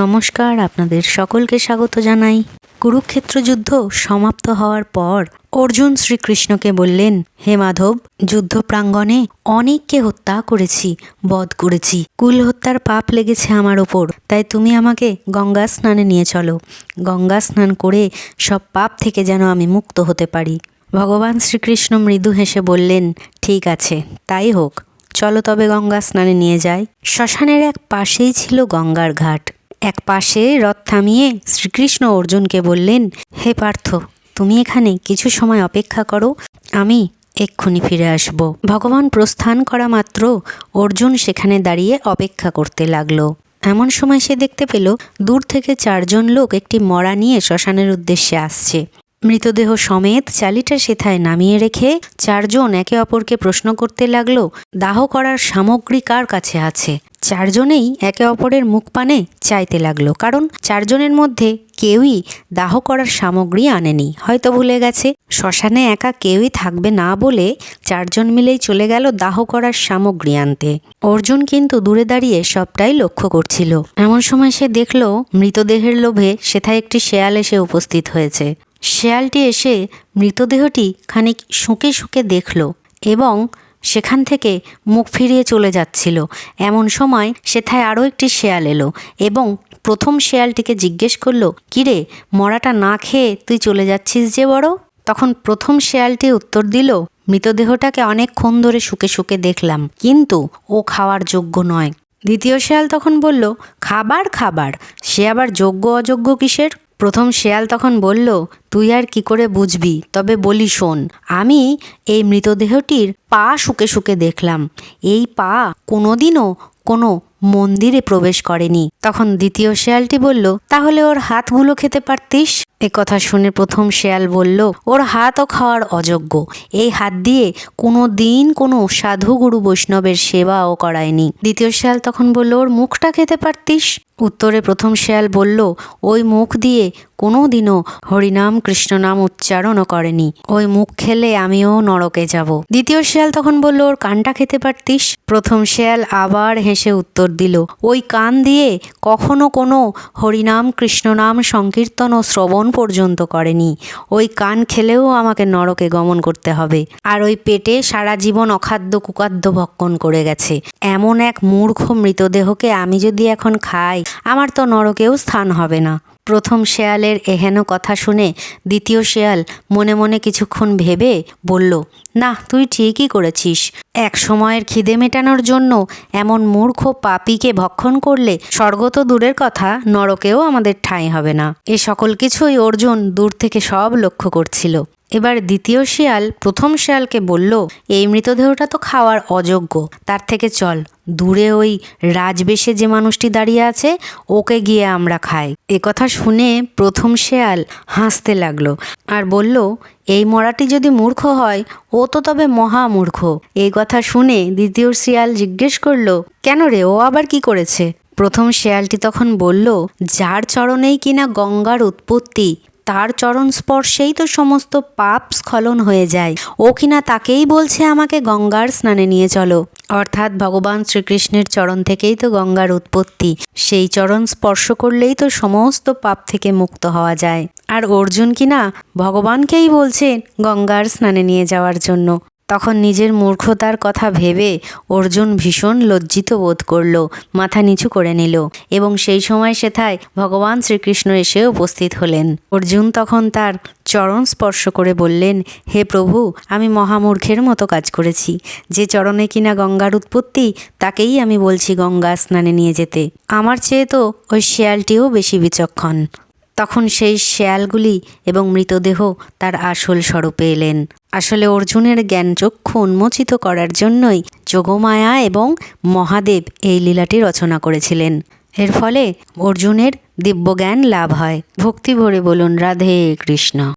নমস্কার, আপনাদের সকলকে স্বাগত জানাই। কুরুক্ষেত্র যুদ্ধ সমাপ্ত হওয়ার পর অর্জুন শ্রীকৃষ্ণকে বললেন, হে মাধব, যুদ্ধ প্রাঙ্গণে অনেককে হত্যা করেছি, বধ করেছি। কুল হত্যার পাপ লেগেছে আমার ওপর, তাই তুমি আমাকে গঙ্গা স্নানে নিয়ে চলো। গঙ্গা স্নান করে সব পাপ থেকে যেন আমি মুক্ত হতে পারি। ভগবান শ্রীকৃষ্ণ মৃদু হেসে বললেন, ঠিক আছে, তাই হোক, চলো তবে গঙ্গা স্নানে নিয়ে যাই। শ্মশানের এক পাশেই ছিল গঙ্গার ঘাট। এক পাশে রথ থামিয়ে শ্রীকৃষ্ণ অর্জুনকে বললেন, হে পার্থ, তুমি এখানে কিছু সময় অপেক্ষা করো, আমি এক্ষুনি ফিরে আসব। ভগবান প্রস্থান করা মাত্র অর্জুন সেখানে দাঁড়িয়ে অপেক্ষা করতে লাগল। এমন সময় সে দেখতে পেল, দূর থেকে চারজন লোক একটি মরা নিয়ে শ্মশানের উদ্দেশ্যে আসছে। মৃতদেহ সমেত চালিটা সেথায় নামিয়ে রেখে চারজন একে অপরকে প্রশ্ন করতে লাগল, দাহ করার সামগ্রী কার কাছে আছে? চারজনেই একে অপরের মুখ পানে চাইতে লাগল, কারণ চারজনের মধ্যে কেউই দাহ করার সামগ্রী আনেনি। হয়তো ভুলে গেছে, শ্মশানে একা কেউই থাকবে না বলে চারজন মিলেই চলে গেল দাহ করার সামগ্রী আনতে। অর্জুন কিন্তু দূরে দাঁড়িয়ে সবটাই লক্ষ্য করছিল। এমন সময় সে দেখল, মৃতদেহের লোভে সেথায় একটি শেয়াল এসে উপস্থিত হয়েছে। শেয়ালটি এসে মৃতদেহটি খানিক শুঁকে শুঁকে দেখল এবং সেখান থেকে মুখ ফিরিয়ে চলে যাচ্ছিল। এমন সময় সেথায় আরও একটি শেয়াল এলো এবং প্রথম শেয়ালটিকে জিজ্ঞেস করল, কিরে, মরাটা না খেয়ে তুই চলে যাচ্ছিস যে বড়? তখন প্রথম শেয়ালটি উত্তর দিল, মৃতদেহটাকে অনেকক্ষণ ধরে শুকে শুকে দেখলাম, কিন্তু ও খাওয়ার যোগ্য নয়। দ্বিতীয় শেয়াল তখন বলল, খাবার খাবার। সে আবার যোগ্য, অযোগ্য কিসের? প্রথম শেয়াল তখন বলল, তুই আর কি করে বুঝবি? তবে বলি শোন, আমি এই মৃতদেহটির পা শুকে শুকে দেখলাম। এই পা কোনোদিনও কোনো মন্দিরে প্রবেশ করেনি। তখন দ্বিতীয় শেয়ালটি বলল, তাহলে ওর হাতগুলো খেতে পারতিস? এ কথা শুনে প্রথম শেয়াল বলল, ওর হাতও খাওয়ার অযোগ্য। এই হাত দিয়ে কোনো দিন কোনো সাধু গুরু বৈষ্ণবের সেবাও করায়নি। দ্বিতীয় শেয়াল তখন বলল, ওর মুখটা খেতে পারতিস? উত্তরে প্রথম শেয়াল বলল, ওই মুখ দিয়ে কোনো দিনও হরিনাম কৃষ্ণনাম উচ্চারণও করেনি। ওই মুখ খেলে আমিও নরকে যাব। দ্বিতীয় শেয়াল তখন বলল, ওর কানটা খেতে পারতিস? প্রথম শেয়াল আবার হেসে উত্তর দিল। ওই কান দিয়ে কখনো কোনো হরিনাম, কৃষ্ণনাম, সংকীর্তন ও শ্রবণ পর্যন্ত করেনি। ওই কান খেলেও আমাকে নরকে গমন করতে হবে। আর ওই পেটে সারা জীবন অখাদ্য কুখাদ্য ভক্ষণ করে গেছে। এমন এক মূর্খ মৃতদেহকে আমি যদি এখন খাই, আমার তো নরকেও স্থান হবে না। প্রথম শেয়ালের এহেন কথা শুনে দ্বিতীয় শেয়াল মনে মনে কিছুক্ষণ ভেবে বলল, না, তুই ঠিকই করেছিস। এক সময়ের খিদে মেটানোর জন্য এমন মূর্খ পাপিকে ভক্ষণ করলে স্বর্গ তো দূরের কথা, নরকেও আমাদের ঠাঁই হবে না। এ সকল কিছুই অর্জুন দূর থেকে সব লক্ষ্য করছিল। এবার দ্বিতীয় শিয়াল প্রথম শিয়ালকে বলল, এই মৃতদেহটা তো খাওয়ার অযোগ্য। তার থেকে চল, দূরে ওই রাজবেশে যে মানুষটি দাঁড়িয়ে আছে, ওকে গিয়ে আমরা খাই। এ কথা শুনে প্রথম শেয়াল হাসতে লাগল আর বলল, এই মরাটি যদি মূর্খ হয়, ও তো তবে মহা মূর্খ। এই কথা শুনে দ্বিতীয় শিয়াল জিজ্ঞেস করল, কেন রে, ও আবার কি করেছে? প্রথম শেয়ালটি তখন বলল, যার চরণেই কিনা গঙ্গার উৎপত্তি তার চরণ স্পর্শেই তো সমস্ত পাপ স্খলন হয়ে যায়। ও কিনা তাকেই বলছে আমাকে গঙ্গার স্নানে নিয়ে চলো। অর্থাৎ ভগবান শ্রীকৃষ্ণের চরণ থেকেই তো গঙ্গার উৎপত্তি। সেই চরণ স্পর্শ করলেই তো সমস্ত পাপ থেকে মুক্ত হওয়া যায়। আর অর্জুন কিনা ভগবানকেই বলছে গঙ্গার স্নানে নিয়ে যাওয়ার জন্য। তখন নিজের মূর্খতার কথা ভেবে অর্জুন ভীষণ লজ্জিত বোধ করল, মাথা নিচু করে নিল এবং সেই সময় সেথায় ভগবান শ্রীকৃষ্ণ এসে উপস্থিত হলেন। অর্জুন তখন তার চরণ স্পর্শ করে বললেন, হে প্রভু, আমি মহামূর্খের মতো কাজ করেছি। যে চরণে কিনা গঙ্গার উৎপত্তি, তাকেই আমি বলছি গঙ্গা স্নানে নিয়ে যেতে। আমার চেয়ে তো ওই শেয়ালটিও বেশি বিচক্ষণ। তখন সেই শেয়ালগুলি এবং মৃতদেহ তার আসল স্বরূপে এলেন। আসলে অর্জুনের জ্ঞান চক্ষু উন্মোচিত করার জন্যই যোগমায়া এবং মহাদেব এই লীলাটি রচনা করেছিলেন। এর ফলে অর্জুনের দিব্যজ্ঞান লাভ হয়। ভক্তি ভরে বলুন, রাধে কৃষ্ণ।